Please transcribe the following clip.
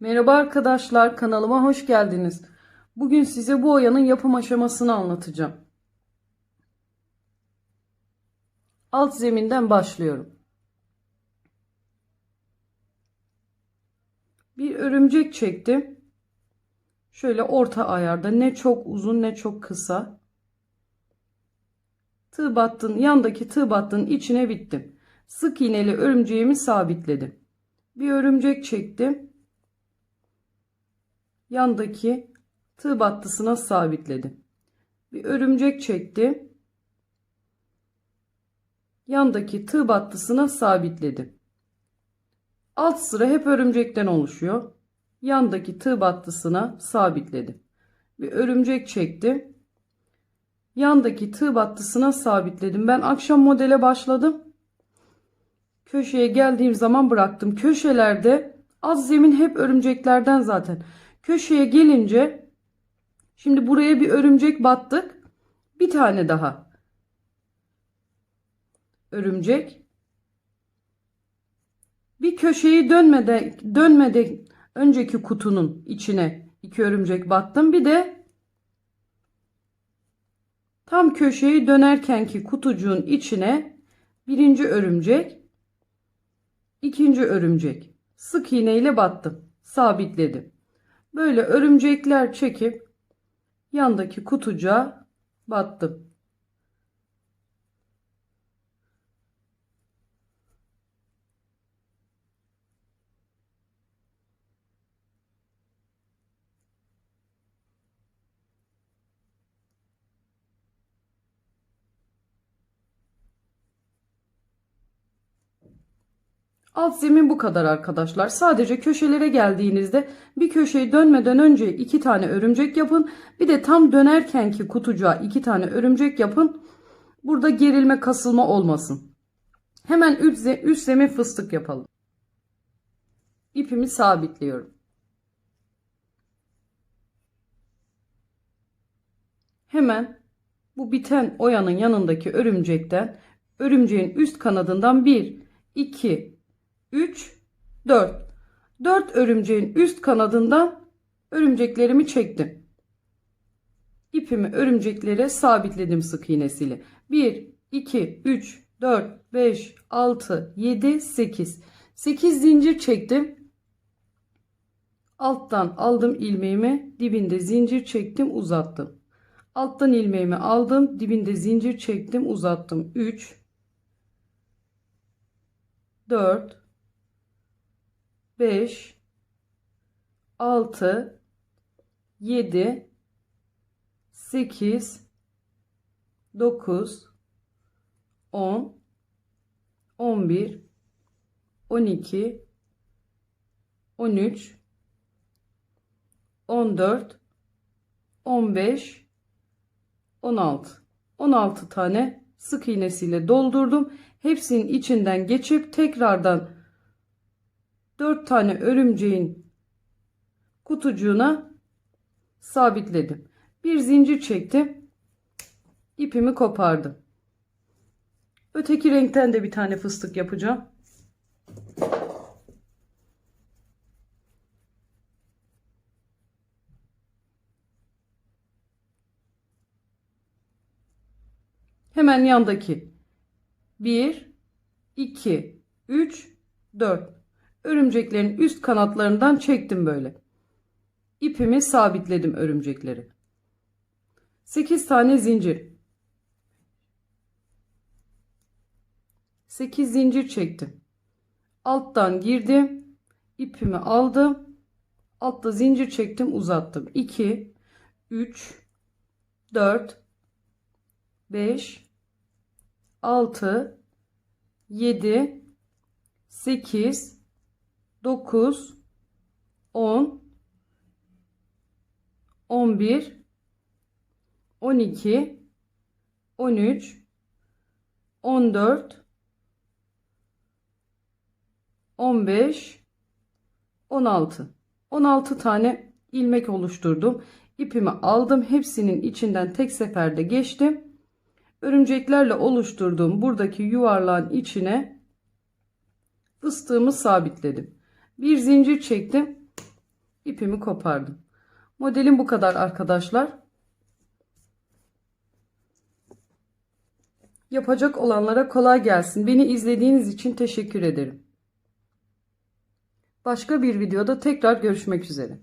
Merhaba arkadaşlar, kanalıma hoş geldiniz. Bugün size bu oyanın yapım aşamasını anlatacağım. Alt zeminden başlıyorum. Bir örümcek çektim. Şöyle orta ayarda ne çok uzun ne çok kısa. Tığ battın yandaki tığ battın içine bittim. Sık iğneli örümceğimi sabitledim. Bir örümcek çektim yandaki tığ battısına sabitledim. Bir örümcek çektim. Yandaki tığ battısına sabitledim. Alt sıra hep örümcekten oluşuyor. Yandaki tığ battısına sabitledim. Bir örümcek çektim. Yandaki tığ battısına sabitledim. Ben akşam modele başladım. Köşeye geldiğim zaman bıraktım. Köşelerde az zemin hep örümceklerden zaten. Köşeye gelince şimdi buraya bir örümcek battık. Bir tane daha örümcek. Bir köşeyi dönmede dönmede önceki kutunun içine iki örümcek battım. Bir de tam köşeyi dönerkenki kutucuğun içine birinci örümcek, ikinci örümcek sık iğne ile battım. Sabitledim. Böyle örümcekler çekip yandaki kutucuğa battım. Alt zemin bu kadar arkadaşlar. Sadece köşelere geldiğinizde bir köşeyi dönmeden önce iki tane örümcek yapın. Bir de tam dönerkenki kutucuğa iki tane örümcek yapın. Burada gerilme kasılma olmasın. Hemen üst zemin fıstık yapalım. İpimi sabitliyorum. Hemen bu biten oyanın yanındaki örümcekten örümceğin üst kanadından 1, 2, 3, 4. 4 örümceğin üst kanadından örümceklerimi çektim. İpimi örümceklere sabitledim sık iğnesiyle. 1, 2, 3, 4, 5, 6, 7, 8. 8 zincir çektim. Alttan aldım ilmeğimi, dibinde zincir çektim, uzattım. Alttan ilmeğimi aldım, dibinde zincir çektim, uzattım. 3 4 5 6 7 8 9 10 11 12 13 14 15 16 16 tane sık iğnesiyle doldurdum. Hepsinin içinden geçip tekrardan 4 tane örümceğin kutucuğuna sabitledim. Bir zincir çektim. İpimi kopardım. Öteki renkten de bir tane fıstık yapacağım. Hemen yandaki 1 2 3 4 örümceklerin üst kanatlarından çektim böyle. İpimi sabitledim örümcekleri. 8 tane zincir. 8 zincir çektim. Alttan girdim. ipimi aldım. Altta zincir çektim, uzattım. 2 3 4 5 6 7 8 9 10 11 12 13 14 15 16 16 tane ilmek oluşturdum. İpimi aldım. Hepsinin içinden tek seferde geçtim. Örümceklerle oluşturduğum buradaki yuvarlağın içine fıstığımı sabitledim bir zincir çektim ipimi kopardım. Modelim bu kadar arkadaşlar. Yapacak olanlara kolay gelsin. Beni izlediğiniz için teşekkür ederim. Başka bir videoda tekrar görüşmek üzere.